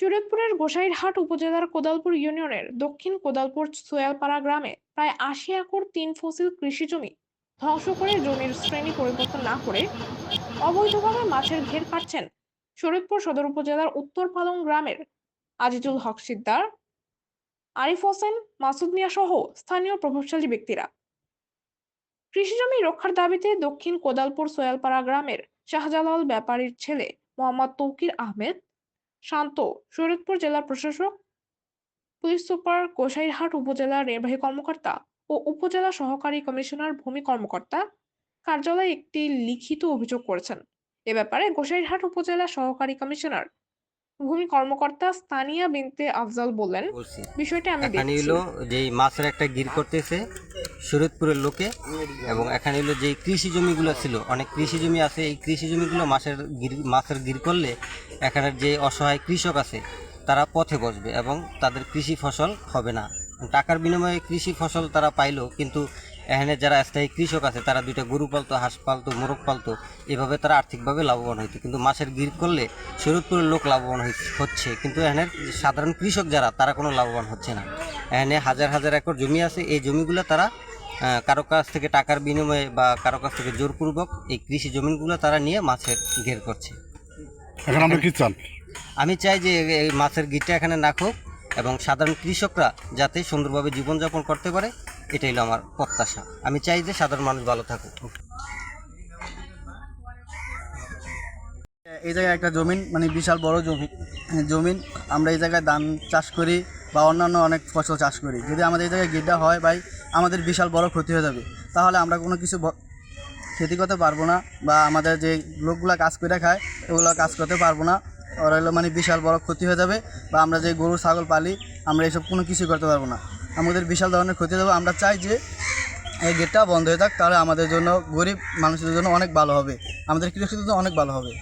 শরীয়তপুরের গোসাইরহাট উপজেলার কোদালপুর ইউনিয়নের দক্ষিণ কোদালপুর সোয়ালপাড়া গ্রামে প্রায় আশি একর তিন ফসিল কৃষি জমি ধ্বংস করে জমির শ্রেণি পরিবর্তন না করে অবৈধভাবে মাছের ঘের কাটছেন শরীয়তপুর সদর উপজেলার উত্তর পালং গ্রামের আজিজুল হক সিকদার, আরিফ হোসেন, মাসুদ মিয়া সহ স্থানীয় প্রভাবশালী ব্যক্তিরা। কৃষি জমি রক্ষার দাবিতে দক্ষিণ কোদালপুর সোয়ালপাড়া গ্রামের শাহজালাল ব্যাপারীর ছেলে মোহাম্মদ তৌকির আহমেদ শান্ত শরীয়তপুর জেলা প্রশাসক পুলিশ সুপার গোসাইরহাট উপজেলা নির্বাহী কর্মকর্তা ও উপজেলা সহকারী কমিশনার ভূমি কর্মকর্তা কার্যালয়ে একটি লিখিত অভিযোগ করেছেন। এ ব্যাপারে গোসাইরহাট উপজেলা সহকারী কমিশনার ভূমি কর্মকর্তা স্থানীয়া বিনতে আফজাল বললেন বিষয়টি আমি দেখছি। যে মাছের একটা গির করতেছে শরীয়তপুরের লোকে এবং এখানে হলো যে কৃষি জমিগুলো ছিল, অনেক কৃষি জমি আছে। এই কৃষি জমিগুলো মাছের গির মাছের গির করলে এখানের যে অসহায় কৃষক আছে, তারা পথে বসবে এবং তাদের কৃষি ফসল হবে না। টাকার বিনিময়ে কৃষি ফসল তারা পাইলো, কিন্তু এখানে যারা স্থায়ী কৃষক আছে, তারা দুইটা গরু পালতো, হাঁস পালতো, মোরগ পালতো, এভাবে তারা আর্থিকভাবে লাভবান হইতো। কিন্তু মাছের গির করলে শরীরপুরের লোক লাভবান হচ্ছে। কিন্তু এখানে সাধারণ কৃষক যারা, তারা কোনো লাভবান হচ্ছে না। এখানে হাজার হাজার একর জমি আছে, এই জমিগুলো তারা কারও কাছ থেকে টাকার বিনিময়ে বা কারও কাছ থেকে জোরপূর্বক এই কৃষি জমিগুলো তারা নিয়ে মাছের ঘের করছে। এখন আমরা কি চান? আমি চাই যে এই মাছের গিটটা এখানে রাখুক এবং সাধারণ কৃষকরা যাতে সুন্দরভাবে জীবনযাপন করতে পারে এটাই হলো আমার প্রত্যাশা। আমি চাই যে সাধারণ মানুষ ভালো থাকুক। এই জায়গায় একটা জমিন মানে বিশাল বড় জমি জমিন আমরা এই জায়গায় ধান চাষ করি বা অন্যান্য অনেক ফসল চাষ করি। যদি আমাদের এই জায়গায় গিড্ডা হয় ভাই আমাদের বিশাল বড় ক্ষতি হয়ে যাবে। তাহলে আমরা কোনো কিছু ক্ষতি করতে পারব না বা আমাদের যে লোকগুলো কাজ করে খায়, ওগুলো কাজ করতে পারব না। ওরা হলো মানে বিশাল বড় ক্ষতি হয়ে যাবে বা আমরা যে গরু, ছাগল পালি, আমরা এসব কোনো কিছু করতে পারব না। আমাদের বিশাল ধরনের ক্ষতি হয়ে যাবে। আমরা চাই যে এই গেটটা বন্ধ হয়ে থাক, তাহলে আমাদের জন্য গরিব মানুষদের জন্য অনেক ভালো হবে। আমাদের কৃষকদের জন্য অনেক ভালো হবে।